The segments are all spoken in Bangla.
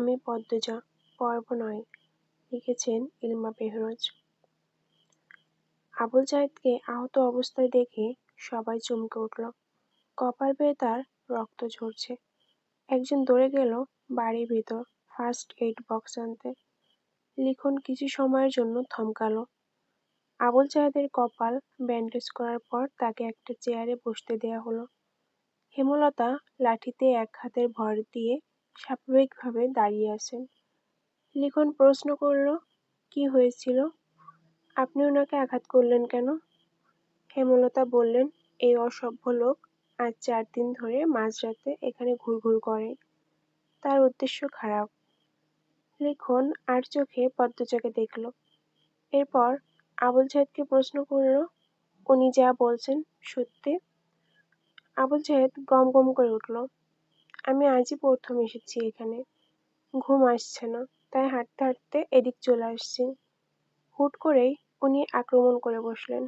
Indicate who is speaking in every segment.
Speaker 1: আমি পদ্মজা, পর্ব নয়, লিখেছেন ইলমা বেহরোজ। আবুল জাহেদকে আহত অবস্থায় দেখে সবাই চমকে উঠল। কপাল বেয়ে তার রক্ত ঝরছে। একজন দৌড়ে গেল বাড়ির ভিতর ফার্স্ট এইড বক্স আনতে। লিখন কিছু সময়ের জন্য থমকালো। আবুল জাহেদের কপাল ব্যান্ডেজ করার পর তাকে একটা চেয়ারে বসতে দেয়া হলো। হেমলতা লাঠিতে এক হাতের ভর দিয়ে স্বাভাবিকভাবে দাঁড়িয়ে আছেন। লিখন প্রশ্ন করল, কি হয়েছিল? আপনি ওনাকে আঘাত করলেন কেন? হেমলতা বললেন, এই অসভ্য লোক আজ চার দিন ধরে মাঝরাতে এখানে ঘুরঘুর করে। তার উদ্দেশ্য খারাপ। লিখন আর চোখে পদ্মজাকে দেখল। এরপর আবুল জাহেদকে প্রশ্ন করল, উনি যা বলছেন সত্যি? আবুল জাহেদ গম গম করে উঠল আমি আজই প্রথম এসেছি এখানে। ঘুম আসছে না, তাই হাঁটতে হাঁটতে এদিক চলে আসছি। হুট করেই উনি আক্রমণ করে বসলেন।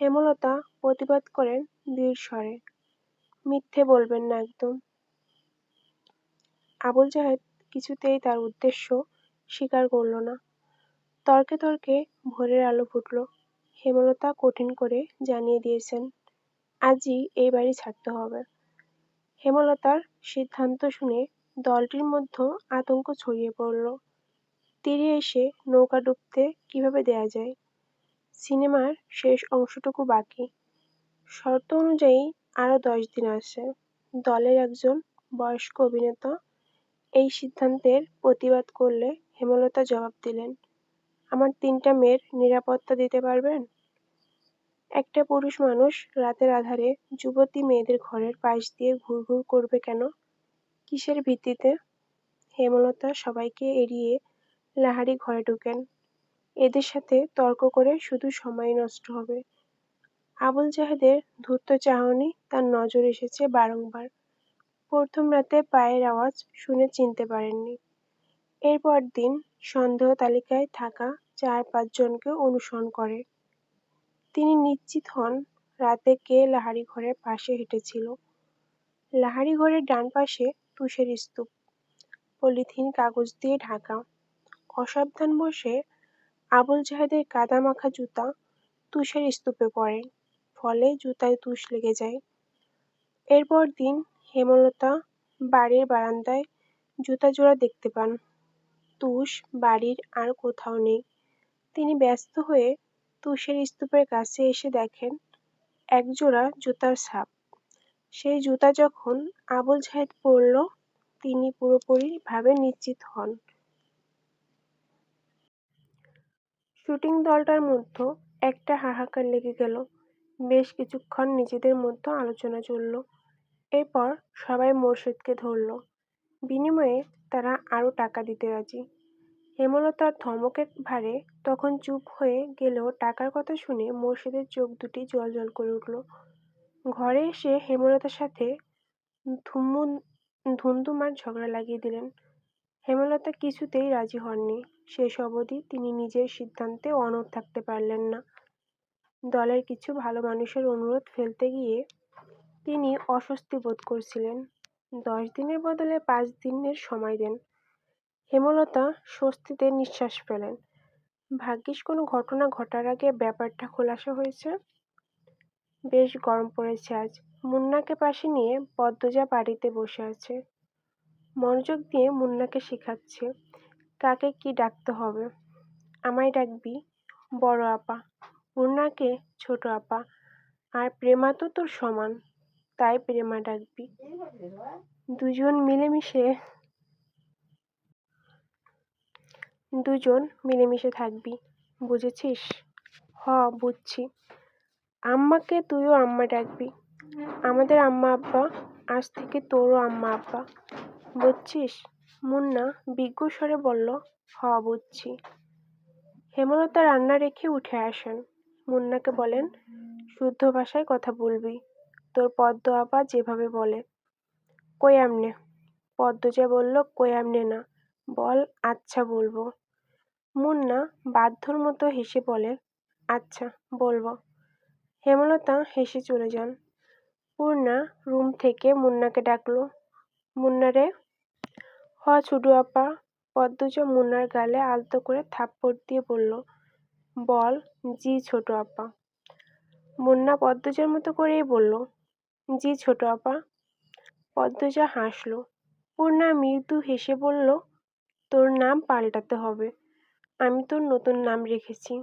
Speaker 1: হেমলতা প্রতিবাদ করেন দৃঢ় স্বরে। মিথ্যে বলবেন না একদম। আবুল জাহেদ কিছুতেই তার উদ্দেশ্য স্বীকার করল না। তর্কে তর্কে ভোরের আলো ফুটল। হেমলতা কঠিন করে জানিয়ে দিয়েছেন, আজই এই বাড়ি ছাড়তে হবে। হেমলতার সিদ্ধান্ত শুনে দলটির মধ্যে আতঙ্ক ছড়িয়ে পড়ল। তীরে এসে নৌকা ডুবতে কীভাবে দেয়া যায়? সিনেমার শেষ অংশটুকু বাকি। শর্ত অনুযায়ী আরও দশ দিন আছে। দলের একজন বয়স্ক অভিনেতা এই সিদ্ধান্তের প্রতিবাদ করলে হেমলতা জবাব দিলেন, আমার তিনটা মেয়ের নিরাপত্তা দিতে পারবেন? একটা পুরুষ মানুষ রাতের আধারে যুবতী মেয়েদের ঘরের পাশ দিয়ে ঘুরঘুর করবে কেন? কিসের ভিত্তিতে? হেমলতা সবাইকে এড়িয়ে লাহারি ঘরে ঢুকেন। এদের সাথে তর্ক করে শুধু সময় নষ্ট হবে। আবুল জাহেদের ধূর্ত চাহনি তার নজর এসেছে বারংবার। প্রথম রাতে পায়ের আওয়াজ শুনে চিনতে পারেননি। এরপর দিন সন্দেহ তালিকায় থাকা চার পাঁচজনকে অনুসরণ করে। তিনি নিশ্চিত হন রাতে কে লাহারি ঘরের পাশে হেঁটেছিল। লাহারি ঘরের ডান পাশে তুষের স্তূপ, পলিথিন কাগজ দিয়ে ঢাকা, অসাবধান বসে আবুল জাহেদের কাদামাখা জুতা তুষের স্তূপে পড়ে, ফলে জুতায় তুষ লেগে যায়। এরপর দিন হেমলতা বাড়ির বারান্দায় জুতা জোড়া দেখতে পান। তুষ বাড়ির আর কোথাও নেই। তিনি ব্যস্ত হয়ে তুষের স্তূপের কাছে এসে দেখেন একজোড়া জুতার ছাপ। সেই জুতা যখন আবুল জাহেদ পরল, তিনি পুরোপুরিভাবে নিশ্চিত হন। শুটিং দলটার মধ্যে একটা হাহাকার লেগে গেল। বেশ কিছুক্ষণ নিজেদের মধ্যে আলোচনা চলল। এরপর সবাই মোর্শেদকে ধরল। বিনিময়ে তারা আরও টাকা দিতে রাজি। হেমলতার ধমকের ভারে তখন চুপ হয়ে গেলেও টাকার কথা শুনে মোর্শেদের চোখ দুটি জল জল করে উঠল। ঘরে এসে হেমলতার সাথে ধুমু ধুন্দুমার ঝগড়া লাগিয়ে দিলেন। হেমলতা কিছুতেই রাজি হননি। শেষ অবধি তিনি নিজের সিদ্ধান্তে অনড় থাকতে পারলেন না। দলের কিছু ভালো মানুষের অনুরোধ ফেলতে গিয়ে তিনি অস্বস্তি বোধ করছিলেন। দশ দিনের বদলে পাঁচ দিনের সময় দেন। হেমলতা স্বস্তিতে নিঃশ্বাস ফেলেন। ভাগ্যিস কোনো ঘটনা ঘটার আগে ব্যাপারটা খোলাসা হয়েছে? বেশ গরম পড়েছে আজ। মুন্নাকে পাশে নিয়ে পদ্মজা বাড়িতে বসে আছে। মনোযোগ দিয়ে মুন্নাকে শেখাচ্ছে, কাকে কি ডাকতে হবে? আমায় ডাকবি? বড় আপা। মুন্নাকে ছোট আপা। আর প্রেমা তো তোর সমান। তাই প্রেমা ডাকবি। দুজন মিলেমিশে দুজন মিলেমিশে থাকবি, বুঝেছিস? হ, বুঝছি। আম্মাকে তুইও আম্মা ডাকবি। আমাদের আম্মা আব্বা, আজ থেকে তোরও আম্মা আব্বা। বুঝছিস? মুন্না বিজ্ঞ স্বরে বলল, হ, বুঝছি। হেমলতা রান্না রেখে উঠে আসেন। মুন্নাকে বলেন, শুদ্ধ ভাষায় কথা বলবি। তোর পদ্ম আপা যেভাবে বলে, কই আমনে? পদ্মজা বলল, কই আমনে না। বল আচ্ছা বলব। মুন্না বাধ্যর মতো হেসে বলে আচ্ছা বলব। হেমলতা হেসে চলে যান। পূর্ণা রুম থেকে মুন্নাকে ডাকলো। মুন্না রে! হ ছুডু আপা। পদ্মজা মুন্নার গালে আলতো করে থাপ্পড় দিয়ে বলল, বল, জি, ছোট আপা। মুন্না পদ্মজার মতো করেই বলল, জি, ছোট আপা। পদ্মজা হাসল। পূর্ণা মৃদু হেসে বলল, তোর নাম পাল্টাতে হবে। আমি তোর নতুন নাম রেখেছি।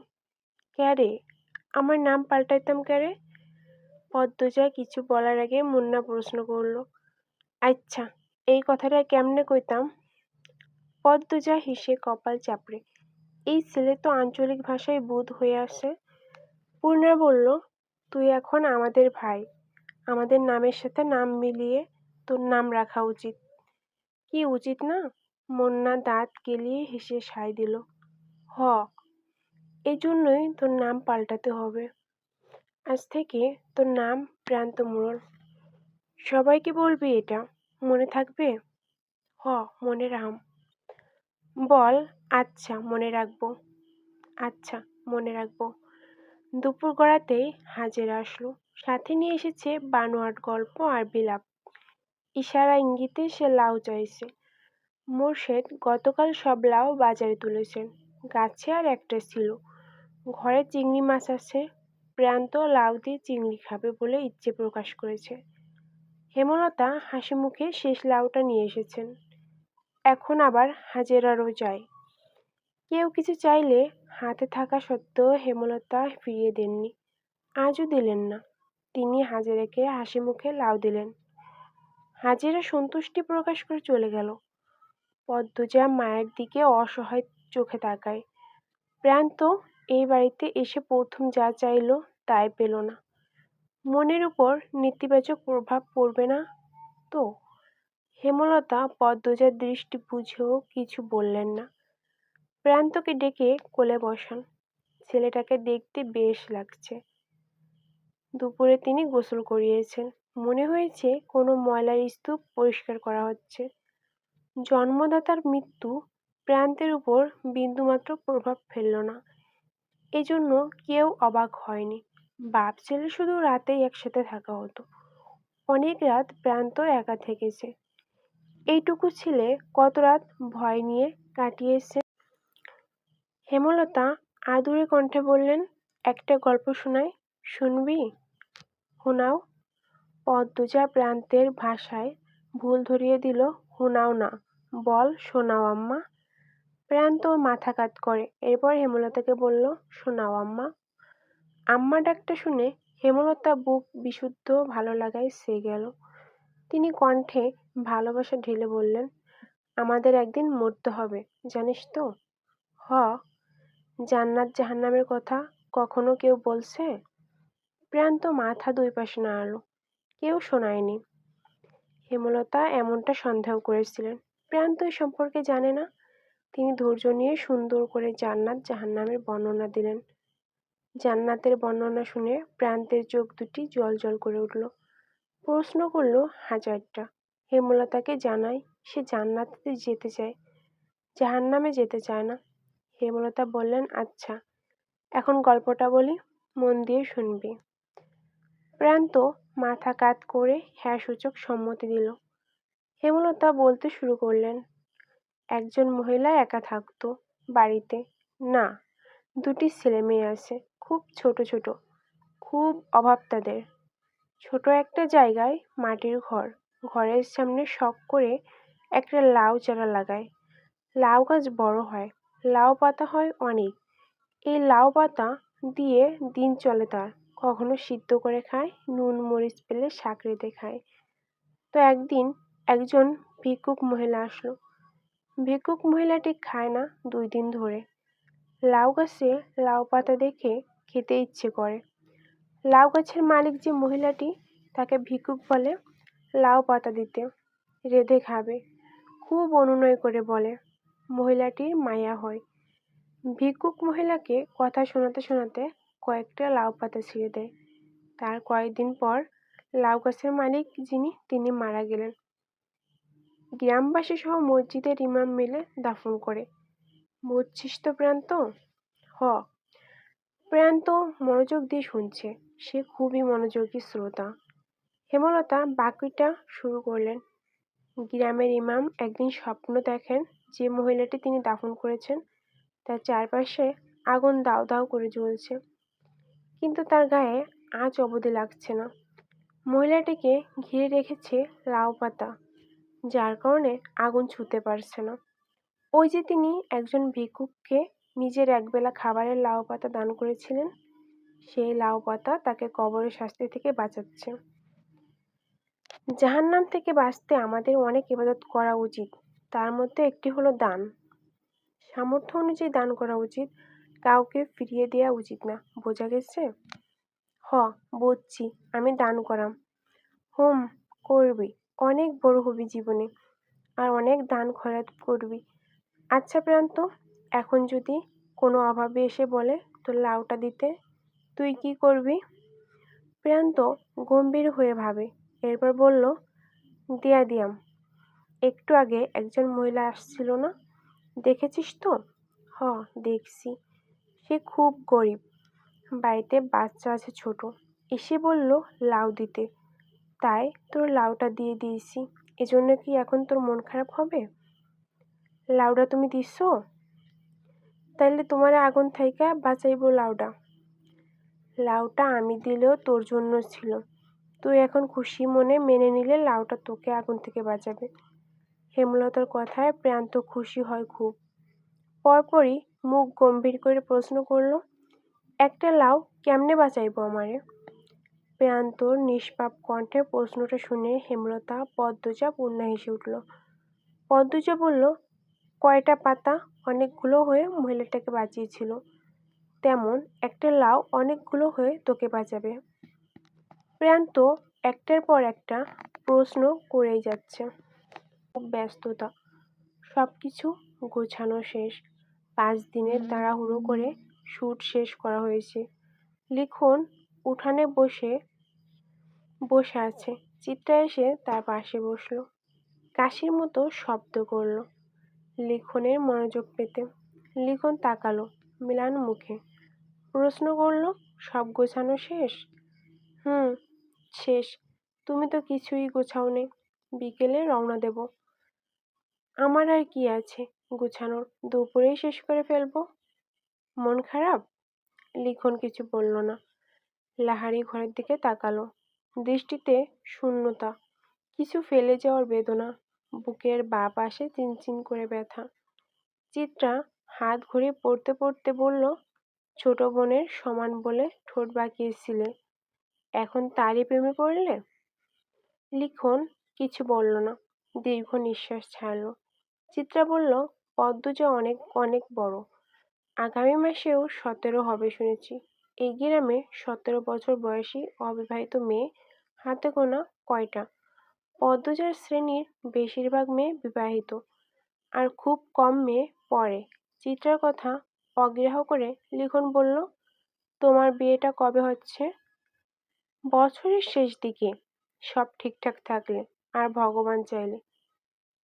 Speaker 1: ক্যারে আমার নাম পাল্টাইতাম ক্যারে পদ্মজা কিছু বলার আগে মুন্না প্রশ্ন করল আচ্ছা এই কথাটা কেমনে কইতাম? পদ্মজা হিসে কপাল চাপড়ে, এই ছেলে তো আঞ্চলিক ভাষায় বুধ হয়ে আসে। পূর্ণা বলল, তুই এখন আমাদের ভাই। আমাদের নামের সাথে নাম মিলিয়ে তোর নাম রাখা উচিত। কি উচিত না? মুন্না দাঁত গেলিয়ে হেসে সায় দিল। হ এই জন্যই তোর নাম পাল্টাতে হবে। আজ থেকে তোর নাম প্রান্ত মোড়ল। সবাইকে বলবি এটা, মনে থাকবে? হ, মনে রাম বল আচ্ছা মনে রাখব। আচ্ছা মনে রাখব। দুপুর গড়াতেই হাজেরা আসলো। সাথে নিয়ে এসেছে বানোয়াট গল্প আর বিলাপ। ইশারা ইঙ্গিতে সে লাউ চাইছে। মোর্শেদ গতকাল সব লাউ বাজারে তুলেছেন। গাছে আর একটা ছিল। ঘরে চিংড়ি মাছ আছে, প্রান্ত লাউ দিয়ে চিংড়ি খাবে বলে ইচ্ছে প্রকাশ করেছে। হেমলতা হাসি মুখে শেষ লাউটা নিয়ে এসেছেন। এখন আবার হাজেরারও যায়। কেউ কিছু চাইলে হাতে থাকা সত্ত্বেও হেমলতা ফিরিয়ে দেননি। আজও দিলেন না। তিনি হাজেরাকে হাসি মুখে লাউ দিলেন। হাজেরা সন্তুষ্টি প্রকাশ করে চলে গেল। পদ্মজা মায়ের দিকে অসহায় চোখে তাকায়। প্রান্ত, এই বাড়িতে এসে প্রথম যা চাইল তাই পেল না। মনের উপর নেতিবাচক প্রভাব পড়বে না তো? হেমলতা পদ্মজার দৃষ্টি বুঝেও কিছু বললেন না। প্রান্তকে ডেকে কোলে বসান। ছেলেটাকে দেখতে বেশ লাগছে। দুপুরে তিনি গোসল করিয়েছেন। মনে হয়েছে কোনো ময়লার স্তূপ পরিষ্কার করা হচ্ছে। জন্মদাতার মৃত্যু প্রান্তের উপর বিন্দুমাত্র প্রভাব ফেলল না। এজন্য কেউ অবাক হয়নি। বাপ ছেলে শুধু রাতেই একসাথে থাকা হতো। অনেক রাত প্রান্ত একা থেকেছে। এইটুকু ছেলে কত রাত ভয় নিয়ে কাটিয়েছে? হেমলতা আদুরে কণ্ঠে বললেন, একটা গল্প শোনাই, শুনবি? হুনাও? পদ্মজা প্রান্তের ভাষায় ভুল ধরিয়ে দিল, হুনাও না, বল শোনাও আম্মা। প্রান্ত মাথা কাত করে। এরপর হেমলতাকে বলল, শোনাও আম্মা। আম্মা ডাকটা শুনে হেমলতা বুক বিশুদ্ধ, ভালো লাগায় সে গেল। তিনি কণ্ঠে ভালোবাসা ঢেলে বললেন, আমাদের একদিন মরতে হবে, জানিস তো? হ, জান্নাত জাহান্নামের কথা কখনো কেউ বলছে? প্রান্ত মাথা দুই পাশে নাড়ালো কেউ শোনায়নি। হেমলতা এমনটা সন্দেহ করেছিলেন। প্রান্ত সম্পর্কে জানে না। তিনি ধৈর্য নিয়ে সুন্দর করে জান্নাত জাহান্নামের বর্ণনা দিলেন। জান্নাতের বর্ণনা শুনে প্রান্তের চোখ দুটি জল জল করে উঠল। প্রশ্ন করল, হাজারটা? হেমলতাকে জানায়, সে জান্নাতে যেতে চায়, জাহান্নামে যেতে চায় না। হেমলতা বললেন আচ্ছা এখন গল্পটা বলি, মন দিয়ে শুনবি। প্রান্ত মাথা কাত করে হ্যাঁ সূচক সম্মতি দিল। হেমলতা বলতে শুরু করলেন একজন মহিলা একা থাকতো বাড়িতে। না, দুটি ছেলে মেয়ে আছে, খুব ছোট ছোট, খুব অভাব তাদের। ছোট একটা জায়গায় মাটির ঘর, ঘরের সামনে শখ করে একটা লাউ চারা লাগায়। লাউ গাছ বড় হয়, লাউ পাতা হয় অনেক। এই লাউ পাতা দিয়ে দিন চলে তার, কখনো সিদ্ধ করে খায়, নুন, মরিচ পেলে রেঁধে খায়। তো একদিন একজন ভিক্ষুক মহিলা আসলো ভিক্ষুক মহিলাটি খায় না দুই দিন ধরে। লাউ গাছে লাউ পাতা দেখে খেতে ইচ্ছে করে। লাউ গাছের মালিক যে মহিলাটি, তাকে ভিক্ষুক বলে লাউ পাতা দিতে, রেঁধে খাবে। খুব অনুনয় করে বলে, মহিলাটির মায়া হয়। ভিক্ষুক মহিলাকে কথা শোনাতে শোনাতে কয়েকটা লাউ পাতা ছিঁড়ে দেয়। তার কয়েকদিন পর লাউ গাছের মালিক যিনি, তিনি মারা গেলেন। গ্রামবাসী সহ মসজিদের ইমাম মিলে দাফন করে। বুঝছিস তো প্রান্ত? হ। প্রান্ত মনোযোগ দিয়ে শুনছে। সে খুবই মনোযোগী শ্রোতা। হেমলতা বাকিটা শুরু করলেন। গ্রামের ইমাম একদিন স্বপ্ন দেখেন যে মহিলাটি তিনি দাফন করেছেন। তার চারপাশে আগুন দাও দাও করে জ্বলছে। কিন্তু তার গায়ে আঁচ অবধি লাগছে না। মহিলাটিকে ঘিরে রেখেছে লাউ পাতা। যার কারণে আগুন ছুঁতে পারছে না। ওই যে তিনি একজন ভিক্ষুককে নিজের একবেলা খাবারের লাউ পাতা দান করেছিলেন সেই লাউ পাতা তাকে কবরের শাস্তি থেকে বাঁচাচ্ছে। জাহান্নাম থেকে বাঁচতে আমাদের অনেক ইবাদত করা উচিত, তার মধ্যে একটি হলো দান। সামর্থ্য অনুযায়ী দান করা উচিত, কাউকে ফিরিয়ে দেওয়া উচিত না, বোঝা গেছে? হ, বুঝছি, আমি দান করাম। হুম, করবি। অনেক বড় হবি জীবনে। আর অনেক দান খয়রাত করবি। আচ্ছা প্রান্ত, এখন যদি কোনো অভাবে এসে বলে, তোর লাউটা দিতে, তুই কি করবি? প্রান্ত গম্ভীর হয়ে ভাবে। এরপর বলল, দিয়া দিয়াম। একটু আগে একজন মহিলা আসছিল না? দেখেছিস তো? হ, দেখছি। সে খুব গরিব। বাড়িতে বাচ্চা আছে ছোট। এসে বলল, লাউ দিতে। তাই তোর লাউটা দিয়ে দিয়েছি। এজন্য কি এখন তোর মন খারাপ হবে? লাউডা তুমি দিস তাইলে তোমার আগুন থাইকা বাঁচাইব লাউডা লাউটা আমি দিলেও তোর জন্য ছিল। তুই এখন খুশি মনে মেনে নিলে লাউটা তোকে আগুন থেকে বাঁচাবে। হেমলতার কথায় প্রান্ত খুশি হয় খুব। পরপরই মুখ গম্ভীর করে প্রশ্ন করল, একটা লাউ কেমনে বাঁচাইব আমারে? প্রান্তর নিষ্পাপ কণ্ঠে প্রশ্নটা শুনে হেমলতা পদ্মজা পূর্ণা হেসে উঠল। পদ্মজা বলল, কয়টা পাতা? অনেকগুলো হয়ে মহিলাটাকে বাঁচিয়েছিল। তেমন একটা লাউ অনেকগুলো হয়ে তোকে বাঁচাবে। প্রান্ত একটার পর একটা প্রশ্ন করেই যাচ্ছে। ব্যস্ততা সব কিছু গোছানো শেষ। পাঁচ দিনের তাড়াহুড়ো করে শ্যুট শেষ করা হয়েছে। লিখন উঠানে বসে বসে আছে। চিত্রা এসে তার পাশে বসল। কাশির মতো শব্দ করল। লিখনের মনোযোগ পেতে। লিখন তাকালো মিলান মুখে। প্রশ্ন করল, সব গোছানো শেষ? হুম, শেষ। তুমি তো কিছুই গোছাও নে বিকেলে রওনা দেব। আমার আর কি আছে গোছানোর? দুপুরেই শেষ করে ফেলব? মন খারাপ? লিখন কিছু বলল না। লাহারি ঘরের দিকে তাকালো। দৃষ্টিতে শূন্যতা। কিছু ফেলে যাওয়ার বেদনা, বুকের বা পাশে চিনচিন করে ব্যথা। চিত্রা হাত ঘুরে পড়তে পড়তে বলল, ছোট বোনের সমান বলে ঠোঁট বাঁকিয়েছিলে। এখন তারই প্রেমে পড়লে? লিখন কিছু বলল না। দীর্ঘ নিঃশ্বাস ছাড়ল। চিত্রা বলল পদ্মজা অনেক অনেক বড়। আগামী মাসেও সতেরো হবে শুনেছি। এই গ্রামে সতেরো বছর বয়সী অবিবাহিত মেয়ে হাতে গোনা কয়টা? পদ্মজার শ্রেণির বেশিরভাগ মেয়ে বিবাহিত আর খুব কম মেয়ে পড়ে। চিত্রার কথা অগ্রাহ্য করে লিখন বলল, তোমার বিয়েটা কবে হচ্ছে? বছরের শেষ দিকে। সব ঠিকঠাক থাকলে আর ভগবান চাইলে।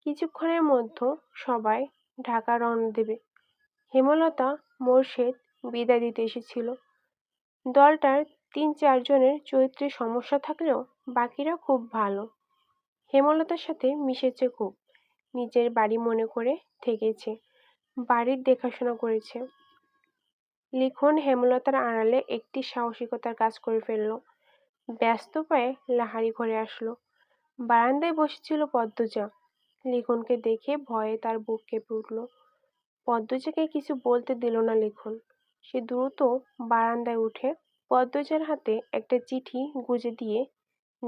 Speaker 1: কিছুক্ষণের মধ্যে সবাই ঢাকা রওনা দেবে। হেমলতা মোর্শেদ বিদায় দিতে এসেছিল। দলটার তিন চারজনের চরিত্রে সমস্যা থাকলেও বাকিরা খুব ভালো। হেমলতার সাথে মিশেছে খুব। নিজের বাড়ি মনে করে থেকেছে। বাড়ির দেখাশোনা করেছে। লিখন হেমলতার আড়ালে একটি সাহসিকতার কাজ করে ফেলল। ব্যস্ত পায়ে লাহারি ঘরে আসলো। বারান্দায় বসেছিল পদ্মজা। লিখনকে দেখে ভয়ে তার বুক কেঁপে উঠল। পদ্মজাকে কিছু বলতে দিল না লিখন। সে দ্রুত বারান্দায় উঠে পদ্মজার হাতে একটা চিঠি গুজে দিয়ে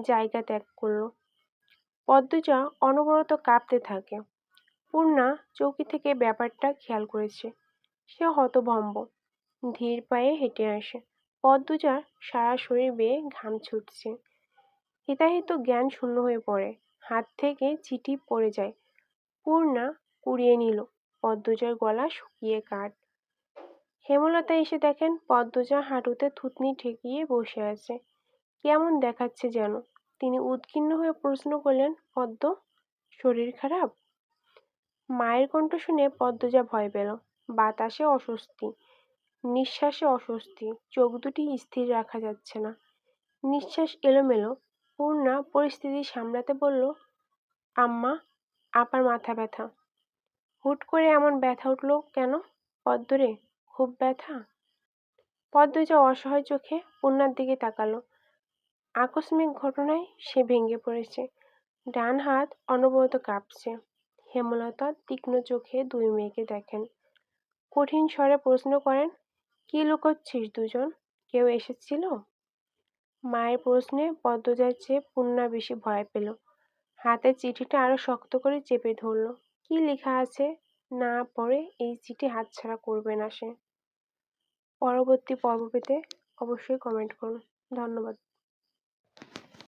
Speaker 1: জায়গা ত্যাগ করল। পদ্মজা অনবরত কাঁপতে থাকে। পূর্ণা চৌকি থেকে ব্যাপারটা খেয়াল করেছে। সে হতভম্ব। ধীর পায়ে হেঁটে আসে। পদ্মজার সারা শরীর বেয়ে ঘাম ছুটছে। হিতাহিত জ্ঞান শূন্য হয়ে পড়ে। হাত থেকে চিঠি পড়ে যায়। পূর্ণা কুড়িয়ে নিল। পদ্মজার গলা শুকিয়ে কাঠ। হেমলতা এসে দেখেন পদ্মজা হাঁটুতে থুতনি ঠেকিয়ে বসে আছে। কেমন দেখাচ্ছে যেন। তিনি উদ্কিন্ন হয়ে প্রশ্ন করলেন, পদ্ম, শরীর খারাপ? মায়ের কণ্ঠ শুনে পদ্মজা ভয় পেল। বাতাসে অস্বস্তি, নিঃশ্বাসে অস্বস্তি, চোখ দুটি স্থির রাখা যাচ্ছে না। নিঃশ্বাস এলোমেলো। পূর্ণা পরিস্থিতি সামলাতে বলল, আম্মা, আপার মাথা ব্যথা। হুট করে এমন ব্যথা উঠল কেন? পদ্মরে খুব ব্যথা? পদ্ম যে অসহায় চোখে পূর্ণার দিকে তাকালো। আকস্মিক ঘটনায় সে ভেঙে পড়েছে। ডান হাত অনবরত কাঁপছে। হেমলতা তীক্ষ্ণ চোখে দুই মেয়েকে দেখেন। কঠিন স্বরে প্রশ্ন করেন, কি লুকোচ্ছিস দুজন? কেউ এসেছিল? মায়ের প্রশ্নে পদ্মজার চেয়ে পূর্ণা বেশি ভয় পেল। হাতের চিঠিটা আরও শক্ত করে চেপে ধরল। কি লেখা আছে? না পড়ে এই চিঠি হাতছাড়া করবে না সে। পরবর্তী পর্ব পেতে অবশ্যই কমেন্ট করুন। ধন্যবাদ।